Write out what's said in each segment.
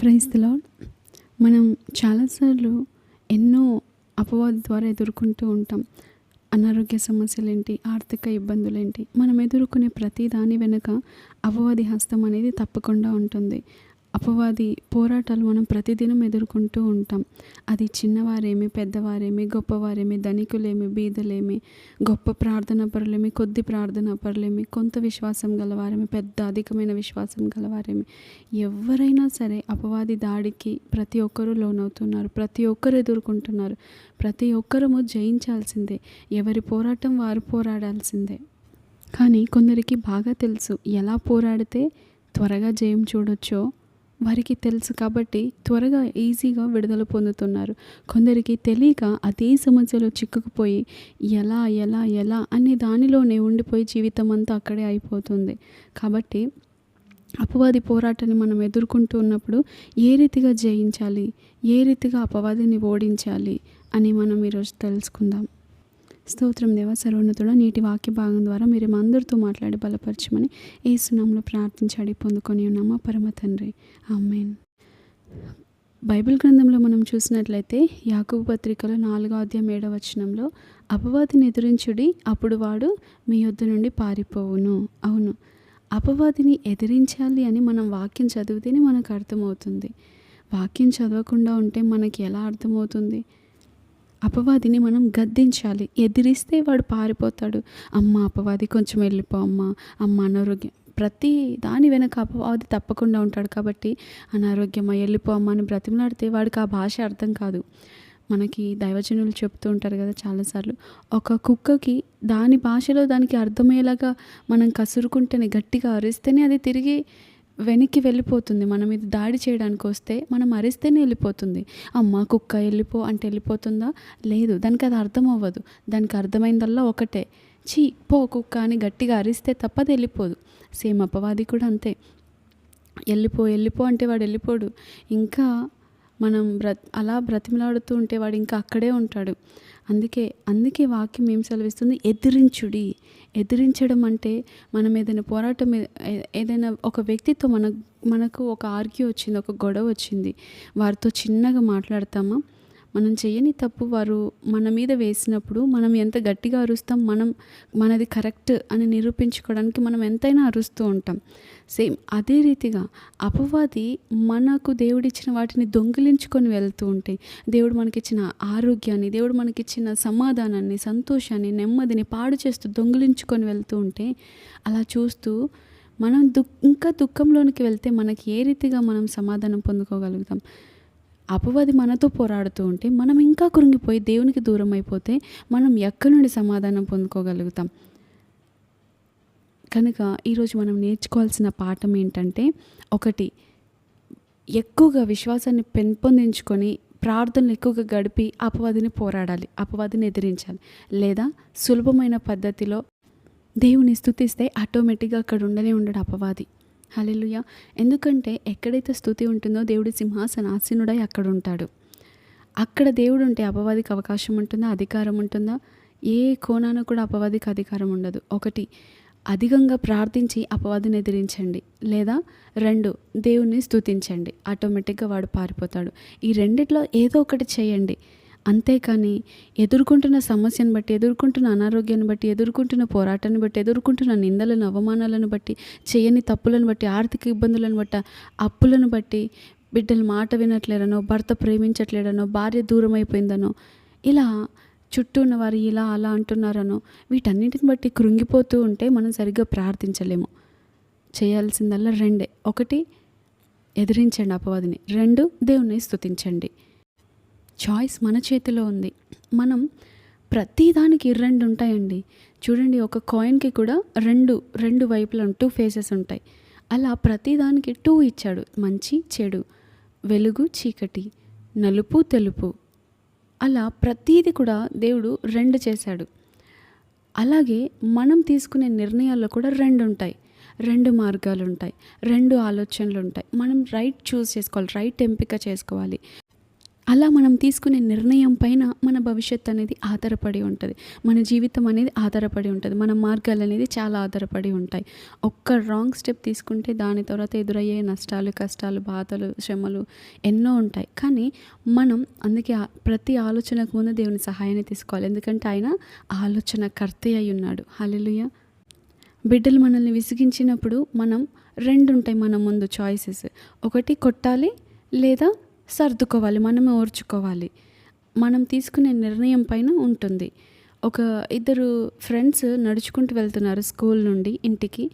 ప్రైజ్లో మనం చాలాసార్లు ఎన్నో అపవాది ద్వారా ఎదుర్కొంటూ ఉంటాం. అనారోగ్య సమస్యలేంటి ఆర్థిక ఇబ్బందులేంటి మనం ఎదుర్కొనే ప్రతి దాని వెనుక అపవాది హస్తం అనేది తప్పకుండా ఉంటుంది. అపవాది పోరాటాలు మనం ప్రతిదినం ఎదుర్కొంటూ ఉంటాం. అది చిన్నవారేమి పెద్దవారేమి గొప్పవారేమి ధనికులేమి బీదలేమి గొప్ప ప్రార్థన పరులేమి కొద్ది ప్రార్థన పరులేమి కొంత విశ్వాసం గలవారేమి పెద్ద అధికమైన విశ్వాసం గలవారేమి. ఎవరైనా సరే అపవాది దాడికి ప్రతి ఒక్కరూ లోనవుతున్నారు ప్రతి ఒక్కరు ఎదుర్కొంటున్నారు ప్రతి ఒక్కరము జయించాల్సిందే ఎవరి పోరాటం వారు పోరాడాల్సిందే. కానీ కొందరికి బాగా తెలుసు ఎలా పోరాడితే త్వరగా జయం చూడొచ్చో వారికి తెలుసు కాబట్టి త్వరగా ఈజీగా విడుదల పొందుతున్నారు. కొందరికి తెలియక అదే సమస్యలో చిక్కుకుపోయి ఎలా ఎలా ఎలా అనే దానిలోనే ఉండిపోయి జీవితం అంతా అక్కడే అయిపోతుంది. కాబట్టి అపవాది పోరాటాన్ని మనం ఎదుర్కొంటూ ఉన్నప్పుడు ఏ రీతిగా జయించాలి? ఏ రీతిగా అపవాదిని ఓడించాలి? అని మనం ఈరోజు తెలుసుకుందాం. స్తోత్రం దేవ సర్వోన్నతుడ నీటి వాక్య భాగం ద్వారా మీరు మా అందరితో మాట్లాడి బలపరచమని ఏ సునాంలో ప్రార్థించి అడిగి పొందుకొని ఉన్నామా? పరమ తండ్రి. ఆమెన్. బైబిల్ గ్రంథంలో మనం చూసినట్లయితే యాకూబు పత్రికలో నాలుగో అధ్యాయం ఏడవ వచనంలో అపవాదిని ఎదిరించుడి అప్పుడు వాడు మీ యొద్ద నుండి పారిపోవును. అవును. అపవాదిని ఎదిరించాలి అని మనం వాక్యం చదివితేనే మనకు అర్థమవుతుంది. వాక్యం చదవకుండా ఉంటే మనకి ఎలా అర్థమవుతుంది? అపవాదిని మనం గద్దించాలి. ఎదిరిస్తే వాడు పారిపోతాడు. అమ్మ అపవాది కొంచెం వెళ్ళిపో అమ్మ. అమ్మ అనారోగ్యం. ప్రతి దాని వెనక అపవాది తప్పకుండా ఉంటాడు కాబట్టి అనారోగ్యమా వెళ్ళిపో అమ్మ అని బ్రతిమలాడితే వాడికి ఆ భాష అర్థం కాదు. మనకి దైవజనులు చెప్తూ ఉంటారు కదా చాలాసార్లు ఒక కుక్కకి దాని భాషలో దానికి అర్థమయ్యేలాగా మనం కసురుకుంటేనే గట్టిగా అరిస్తేనే అది తిరిగి వెనక్కి వెళ్ళిపోతుంది. మన మీద దాడి చేయడానికి వస్తే మనం అరిస్తేనే వెళ్ళిపోతుంది. అమ్మ కుక్క వెళ్ళిపో అంటే వెళ్ళిపోతుందా? లేదు దానికి అది అర్థం అవ్వదు. దానికి అర్థమైందల్లా ఒకటే. చీ పో కుక్క అని గట్టిగా అరిస్తే తప్పది వెళ్ళిపోదు. సేమ్ అపవాది కూడా అంతే. వెళ్ళిపో వెళ్ళిపో అంటే వాడు వెళ్ళిపోడు. ఇంకా మనం బ్ర అలా బ్రతిమలాడుతూ ఉంటే వాడు ఇంకా అక్కడే ఉంటాడు. అందుకే అందుకే వాక్యం ఏం సెలవిస్తుంది? ఎదిరించుడి. ఎదిరించడం అంటే మనం ఏదైనా పోరాటం ఏదైనా ఒక వ్యక్తితో మన మనకు ఒక ఆర్గ్యూ వచ్చింది ఒక గొడవ వచ్చింది. వారితో చిన్నగా మాట్లాడతామా? మనం చేయని తప్పు వారు మన మీద వేసినప్పుడు మనం ఎంత గట్టిగా అరుస్తాం మనం మనది కరెక్ట్ అని నిరూపించుకోవడానికి మనం ఎంతైనా అరుస్తూ ఉంటాం. సేమ్ అదే రీతిగా అపవాది మనకు దేవుడిచ్చిన వాటిని దొంగిలించుకొని వెళ్తూ ఉంటే దేవుడు మనకిచ్చిన ఆరోగ్యాన్ని దేవుడు మనకిచ్చిన సమాధానాన్ని సంతోషాన్ని నెమ్మదిని పాడు చేస్తూ దొంగిలించుకొని వెళ్తూ ఉంటే అలా చూస్తూ మనం దు ఇంకా దుఃఖంలోనికి వెళ్తే మనకి ఏ రీతిగా మనం సమాధానం పొందుకోగలుగుతాం? అపవాది మనతో పోరాడుతూ ఉంటే మనం ఇంకా కృంగిపోయి దేవునికి దూరం అయిపోతే మనం ఎక్కడి నుండి సమాధానం పొందుకోగలుగుతాం? కనుక ఈరోజు మనం నేర్చుకోవాల్సిన పాఠం ఏంటంటే ఒకటి ఎక్కువగా విశ్వాసాన్ని పెంపొందించుకొని ప్రార్థనలు ఎక్కువగా గడిపి అపవాదిని పోరాడాలి అపవాదిని ఎదిరించాలి. లేదా సులభమైన పద్ధతిలో దేవుని స్థుతిస్తే ఆటోమేటిక్గా అక్కడ ఉండనే ఉండడు అపవాది. హలెలుయ ఎందుకంటే ఎక్కడైతే స్థుతి ఉంటుందో దేవుడి సింహాసనాసీనుడై అక్కడ ఉంటాడు. అక్కడ దేవుడు ఉంటే అపవాదికి అవకాశం ఉంటుందా? అధికారం ఉంటుందా? ఏ కోణాన కూడా అపవాదికి అధికారం ఉండదు. ఒకటి అధికంగా ప్రార్థించి అపవాదిని ఎదిరించండి. లేదా రెండు దేవుణ్ణి స్థుతించండి ఆటోమేటిక్గా వాడు పారిపోతాడు. ఈ రెండిట్లో ఏదో ఒకటి చేయండి. అంతేకాని ఎదుర్కొంటున్న సమస్యను బట్టి ఎదుర్కొంటున్న అనారోగ్యాన్ని బట్టి ఎదుర్కొంటున్న పోరాటాన్ని బట్టి ఎదుర్కొంటున్న నిందలను అవమానాలను బట్టి చేయని తప్పులను బట్టి ఆర్థిక ఇబ్బందులను బట్టి అప్పులను బట్టి బిడ్డలు మాట వినట్లేరనో భర్త ప్రేమించట్లేడనో భార్య దూరం అయిపోయిందనో ఇలా చుట్టూ ఉన్నవారు ఇలా అలా అంటున్నారనో వీటన్నిటిని బట్టి కృంగిపోతూ ఉంటే మనం సరిగ్గా ప్రార్థించలేము. చేయాల్సిందల్లా రెండే. ఒకటి ఎదిరించండి అపవాదిని. రెండు దేవుణ్ణి స్తుతించండి. చాయిస్ మన చేతిలో ఉంది. మనం ప్రతిదానికి రెండు ఉంటాయండి. చూడండి ఒక కాయిన్కి కూడా రెండు రెండు వైపులు టూ ఫేసెస్ ఉంటాయి. అలా ప్రతిదానికి టూ ఇచ్చాడు. మంచి చెడు వెలుగు చీకటి నలుపు తెలుపు. అలా ప్రతీది కూడా దేవుడు రెండు చేశాడు. అలాగే మనం తీసుకునే నిర్ణయాల్లో కూడా రెండు ఉంటాయి. రెండు మార్గాలు ఉంటాయి. రెండు ఆలోచనలు ఉంటాయి. మనం రైట్ చూస్ చేసుకోవాలి. రైట్ ఎంపిక చేసుకోవాలి. అలా మనం తీసుకునే నిర్ణయం పైన మన భవిష్యత్ అనేది ఆధారపడి ఉంటుంది. మన జీవితం అనేది ఆధారపడి ఉంటుంది. మన మార్గాలు అనేది చాలా ఆధారపడి ఉంటాయి. ఒక్క రాంగ్ స్టెప్ తీసుకుంటే దాని తర్వాత ఎదురయ్యే నష్టాలు కష్టాలు బాధలు శ్రమలు ఎన్నో ఉంటాయి. కానీ మనం అందుకే ప్రతి ఆలోచనకు ముందు దేవుని సహాయాన్ని తీసుకోవాలి. ఎందుకంటే ఆయన ఆలోచన కర్త అయి ఉన్నాడు. హల్లెలూయా. బిడ్డలు మనల్ని విసిగించినప్పుడు మనం రెండు ఉంటాయి మన ముందు చాయిసెస్ ఒకటి కొట్టాలి లేదా సర్దుకోవాలి మనమే ఓర్చుకోవాలి. మనం తీసుకునే నిర్ణయం పైన ఉంటుంది. ఒక ఇద్దరు ఫ్రెండ్స్ నడుచుకుంటూ వెళ్తున్నారు స్కూల్ నుండి ఇంటికి.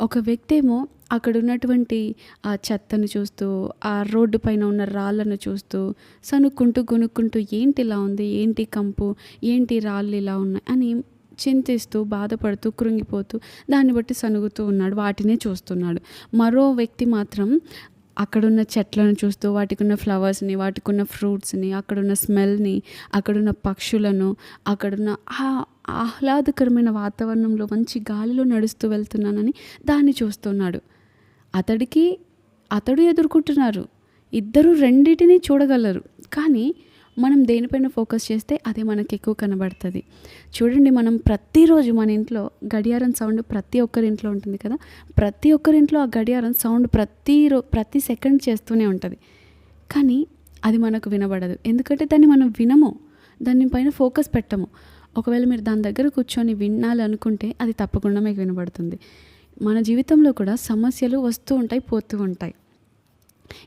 ఒక వ్యక్తి ఏమో అక్కడ ఉన్నటువంటి ఆ చెత్తను చూస్తూ ఆ రోడ్డు పైన ఉన్న రాళ్ళను చూస్తూ సనుక్కుంటూ గునుక్కుంటూ ఏంటి ఇలా ఉంది ఏంటి కంపు ఏంటి రాళ్ళు ఇలా ఉన్నాయి అని చింతిస్తూ బాధపడుతూ కృంగిపోతూ దాన్ని బట్టి సనుగుతూ ఉన్నాడు వాటినే చూస్తున్నాడు. మరో వ్యక్తి మాత్రం అక్కడున్న చెట్లను చూస్తూ వాటికి ఉన్న ఫ్లవర్స్ని వాటికి ఉన్న ఫ్రూట్స్ని అక్కడున్న స్మెల్ని అక్కడున్న పక్షులను అక్కడున్న ఆ ఆహ్లాదకరమైన వాతావరణంలో మంచి గాలిలో నడుస్తూ వెళ్తున్నానని దాన్ని చూస్తున్నాడు. అతడికి అతడు ఎదుర్కొంటున్నారు. ఇద్దరు రెండింటినీ చూడగలరు. కానీ మనం దేనిపైన ఫోకస్ చేస్తే అదే మనకి ఎక్కువ కనబడుతుంది. చూడండి మనం ప్రతిరోజు మన ఇంట్లో గడియారం సౌండ్ ప్రతి ఒక్కరి ఇంట్లో ఉంటుంది కదా? ప్రతి ఒక్కరి ఇంట్లో ఆ గడియారం సౌండ్ ప్రతి రో ప్రతి సెకండ్ చేస్తూనే ఉంటుంది. కానీ అది మనకు వినబడదు. ఎందుకంటే దాన్ని మనం వినము. దానిపైన ఫోకస్ పెట్టము. ఒకవేళ మీరు దాని దగ్గర కూర్చొని వినాలి అనుకుంటే అది తప్పకుండా మీకు వినబడుతుంది. మన జీవితంలో కూడా సమస్యలు వస్తూ ఉంటాయి పోతూ ఉంటాయి.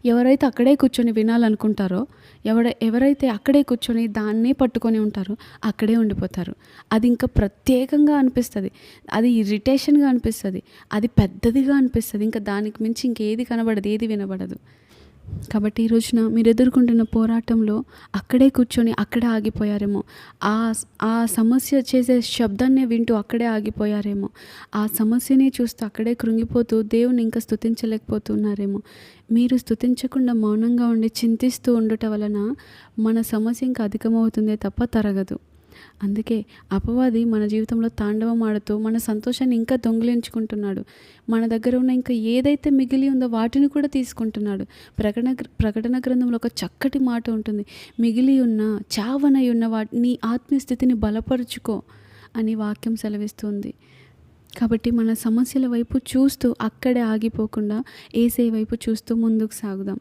ఎవరైతే అక్కడే కూర్చొని వినాలనుకుంటారో ఎవడ ఎవరైతే అక్కడే కూర్చొని దాన్నే పట్టుకొని ఉంటారో అక్కడే ఉండిపోతారు. అది ఇంకా ప్రత్యేకంగా అనిపిస్తుంది. అది ఇరిటేషన్గా అనిపిస్తుంది. అది పెద్దదిగా అనిపిస్తుంది. ఇంకా దానికి మించి ఇంకేది కనబడదు ఏది వినబడదు. కాబట్టి ఈ రోజున మీరు ఎదుర్కొంటున్న పోరాటంలో అక్కడే కూర్చొని అక్కడే ఆగిపోయారేమో. ఆ ఆ సమస్య చేసే శబ్దాన్నే వింటూ అక్కడే ఆగిపోయారేమో. ఆ సమస్యనే చూస్తూ అక్కడే కృంగిపోతూ దేవుని ఇంకా స్థుతించలేకపోతున్నారేమో మీరు స్థుతించకుండా మౌనంగా ఉండి చింతిస్తూ ఉండటం వలన మన సమస్య ఇంకా అధికమవుతుందే తప్ప తరగదు. అందుకే అపవాది మన జీవితంలో తాండవం ఆడుతూ మన సంతోషాన్ని ఇంకా దొంగిలించుకుంటున్నాడు. మన దగ్గర ఉన్న ఇంకా ఏదైతే మిగిలి ఉందో వాటిని కూడా తీసుకుంటున్నాడు. ప్రకటన ప్రకటన గ్రంథంలో ఒక చక్కటి మాట ఉంటుంది. మిగిలి ఉన్న చావనై ఉన్న వాటి నీ ఆత్మీయ స్థితిని బలపరుచుకో అని వాక్యం సెలవిస్తుంది. కాబట్టి మన సమస్యల వైపు చూస్తూ అక్కడే ఆగిపోకుండా ఏసే వైపు చూస్తూ ముందుకు సాగుదాం.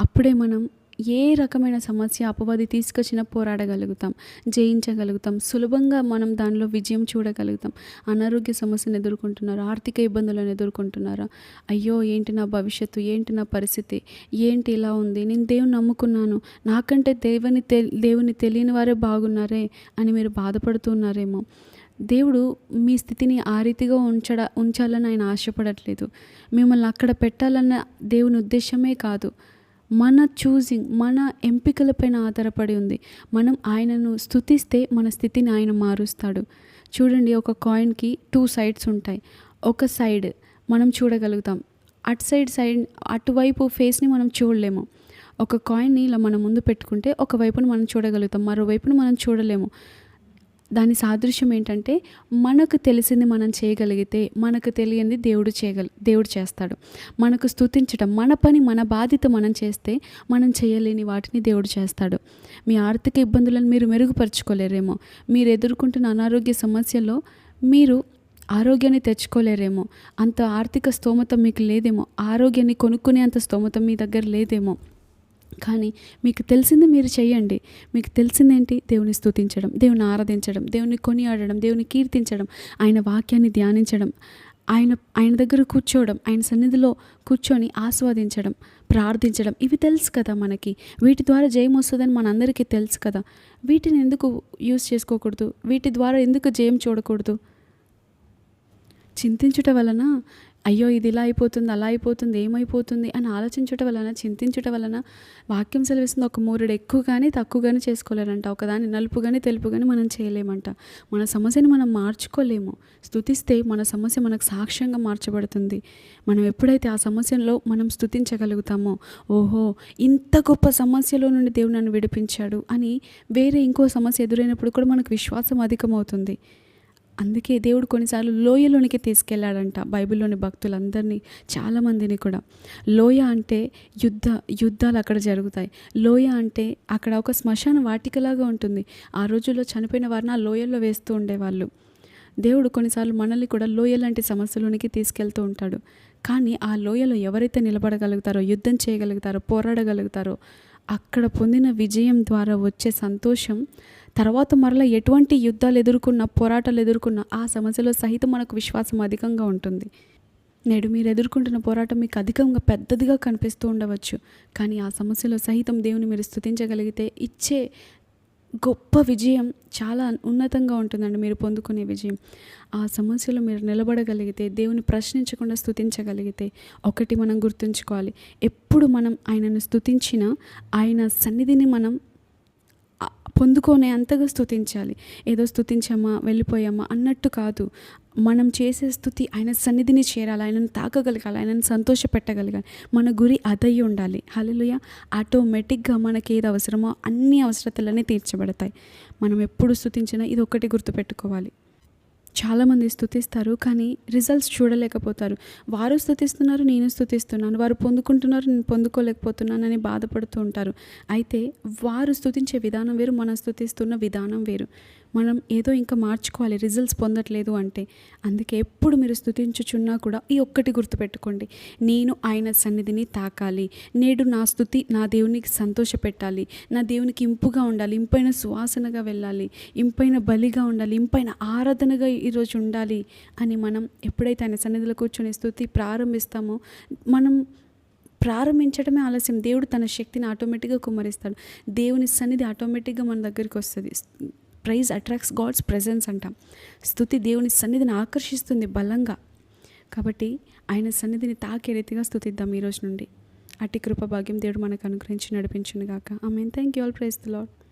అప్పుడే మనం ఏ రకమైన సమస్య అపవాది తీసుకొచ్చినా పోరాడగలుగుతాం జయించగలుగుతాం సులభంగా మనం దానిలో విజయం చూడగలుగుతాం. అనారోగ్య సమస్యను ఎదుర్కొంటున్నారు? ఆర్థిక ఇబ్బందులను ఎదుర్కొంటున్నారా? అయ్యో ఏంటి నా భవిష్యత్తు? ఏంటి నా పరిస్థితి? ఏంటి ఇలా ఉంది? నేను దేవుని నమ్ముకున్నాను. నాకంటే దేవుని తె దేవుని తెలియని వారే బాగున్నారే అని మీరు బాధపడుతున్నారేమో దేవుడు మీ స్థితిని ఆ రీతిగా ఉంచడ ఉంచాలని ఆయన ఆశపడట్లేదు. మిమ్మల్ని అక్కడ పెట్టాలన్న దేవుని ఉద్దేశమే కాదు. మన చూసింగ్ మన ఎంపికలపైన ఆధారపడి ఉంది. మనం ఆయనను స్థుతిస్తే మన స్థితిని ఆయన మారుస్తాడు. చూడండి ఒక కాయిన్కి టూ సైడ్స్ ఉంటాయి. ఒక సైడ్ మనం చూడగలుగుతాం. అటు సైడ్ సైడ్ అటువైపు ఫేస్ని మనం చూడలేము. ఒక కాయిన్ని ఇలా మనం ముందు పెట్టుకుంటే ఒక వైపును మనం చూడగలుగుతాం. మరోవైపును మనం చూడలేము. దాని సాదృశ్యం ఏంటంటే మనకు తెలిసింది మనం చేయగలిగితే మనకు తెలియంది దేవుడు చేయగల దేవుడు చేస్తాడు. మనకు స్థుతించడం మన పని మన బాధ్యత మనం చేస్తే మనం చేయలేని వాటిని దేవుడు చేస్తాడు. మీ ఆర్థిక ఇబ్బందులను మీరు మెరుగుపరుచుకోలేరేమో. మీరు ఎదుర్కొంటున్న అనారోగ్య సమస్యలో మీరు ఆరోగ్యాన్ని తెచ్చుకోలేరేమో. అంత ఆర్థిక స్తోమత మీకు లేదేమో. ఆరోగ్యాన్ని కొనుక్కునే అంత స్తోమత మీ దగ్గర లేదేమో. కానీ మీకు తెలిసింది మీరు చేయండి. మీకు తెలిసిందేంటి? దేవుని స్తుతించడం దేవుని ఆరాధించడం దేవుని కొనియాడడం దేవుని కీర్తించడం ఆయన వాక్యాన్ని ధ్యానించడం ఆయన ఆయన దగ్గర కూర్చోవడం ఆయన సన్నిధిలో కూర్చొని ఆస్వాదించడం ప్రార్థించడం ఇవి తెలుసు కదా మనకి. వీటి ద్వారా జయం వస్తుందని మనందరికీ తెలుసు కదా. వీటిని ఎందుకు యూజ్ చేసుకోకూడదు? వీటి ద్వారా ఎందుకు జయం చూడకూడదు? చింతించుట వలన అయ్యో ఇది ఇలా అయిపోతుంది అలా అయిపోతుంది ఏమైపోతుంది అని ఆలోచించటం వలన చింతించుట వలన వాక్యం సెలవిస్తుంది. ఒక మూరుడు ఎక్కువ కానీ తక్కువ కానీ చేసుకోలేరంట. ఒకదాన్ని నలుపు కానీ తెలుపు కానీ మనం చేయలేమంట. మన సమస్యను మనం మార్చుకోలేము. స్థుతిస్తే మన సమస్య మనకు సాక్ష్యంగా మార్చబడుతుంది. మనం ఎప్పుడైతే ఆ సమస్యలో మనం స్థుతించగలుగుతామో ఓహో ఇంత గొప్ప సమస్యలో నుండి దేవుడు నన్ను విడిపించాడు అని వేరే ఇంకో సమస్య ఎదురైనప్పుడు కూడా మనకు విశ్వాసం అధికమవుతుంది. అందుకే దేవుడు కొన్నిసార్లు లోయలోనికి తీసుకెళ్ళాడంట బైబిల్లోని భక్తులందరినీ చాలామందిని కూడా. లోయ అంటే యుద్ధ యుద్ధాలు అక్కడ జరుగుతాయి. లోయ అంటే అక్కడ ఒక శ్మశాన వాటికలాగా ఉంటుంది. ఆ రోజుల్లో చనిపోయిన వారిని ఆ లోయల్లో వేస్తూ ఉండేవాళ్ళు. దేవుడు కొన్నిసార్లు మనల్ని కూడా లోయ లాంటి సమస్యలోనికి తీసుకెళ్తూ ఉంటాడు. కానీ ఆ లోయలో ఎవరైతే నిలబడగలుగుతారో యుద్ధం చేయగలుగుతారో పోరాడగలుగుతారో అక్కడ పొందిన విజయం ద్వారా వచ్చే సంతోషం తర్వాత మరలా ఎటువంటి యుద్ధాలు ఎదుర్కొన్న పోరాటాలు ఎదుర్కొన్న ఆ సమస్యలో సహితం మనకు విశ్వాసం అధికంగా ఉంటుంది. నేడు మీరు ఎదుర్కొంటున్న పోరాటం మీకు అధికంగా పెద్దదిగా కనిపిస్తూ ఉండవచ్చు. కానీ ఆ సమస్యలో సహితం దేవుని మీరు స్థుతించగలిగితే ఇచ్చే గొప్ప విజయం చాలా ఉన్నతంగా ఉంటుందండి మీరు పొందుకునే విజయం. ఆ సమస్యలో మీరు నిలబడగలిగితే దేవుని ప్రశ్నించకుండా స్థుతించగలిగితే ఒకటి మనం గుర్తుంచుకోవాలి. ఎప్పుడు మనం ఆయనను స్థుతించినా ఆయన సన్నిధిని మనం పొందుకొనే అంతగా స్థుతించాలి ఏదో స్థుతించామా వెళ్ళిపోయామా అన్నట్టు కాదు. మనం చేసే స్థుతి ఆయన సన్నిధిని చేరాలి ఆయనను తాకగలగాలి ఆయనను సంతోషపెట్టగలగాలి. మన గురి అదై ఉండాలి. హలలుయ ఆటోమేటిక్గా మనకి ఏది అవసరమో అన్ని అవసరతలన్నీ తీర్చబడతాయి. మనం ఎప్పుడు స్థుతించినా ఇది ఒక్కటి గుర్తుపెట్టుకోవాలి. చాలామంది స్థుతిస్తారు కానీ రిజల్ట్స్ చూడలేకపోతారు. వారు స్థుతిస్తున్నారు నేను స్థుతిస్తున్నాను వారు పొందుకుంటున్నారు నేను పొందుకోలేకపోతున్నానని బాధపడుతూ ఉంటారు. అయితే వారు స్థుతించే విధానం వేరు మనం స్థుతిస్తున్న విధానం వేరు. మనం ఏదో ఇంకా మార్చుకోవాలి రిజల్ట్స్ పొందట్లేదు అంటే అందుకే ఎప్పుడు మీరు స్థుతించుచున్నా కూడా ఈ ఒక్కటి గుర్తుపెట్టుకోండి. నేను ఆయన సన్నిధిని తాకాలి. నేడు నా స్థుతి నా దేవునికి సంతోషపెట్టాలి నా దేవునికి ఇంపుగా ఉండాలి. ఇంపైన సువాసనగా వెళ్ళాలి. ఇంపైన బలిగా ఉండాలి. ఇంపైన ఆరాధనగా ఈరోజు ఉండాలి అని మనం ఎప్పుడైతే ఆయన సన్నిధిలో కూర్చొని స్థుతి ప్రారంభిస్తామో మనం ప్రారంభించడమే ఆలస్యం. దేవుడు తన శక్తిని ఆటోమేటిక్గా కుమ్మరిస్తాడు. దేవుని సన్నిధి ఆటోమేటిక్గా మన దగ్గరికి వస్తుంది. ప్రైజ్ అట్రాక్ట్స్ గాడ్స్ ప్రజెన్స్ అంటాం. స్థుతి దేవుని సన్నిధిని ఆకర్షిస్తుంది బలంగా. కాబట్టి ఆయన సన్నిధిని తాకే రీతిగా స్థుతిద్దాం ఈ రోజు నుండి. అట్టి కృప భాగ్యం దేవుడు మనకు అనుగ్రహించి నడిపించును గాక ఆమె thank you all praise the lord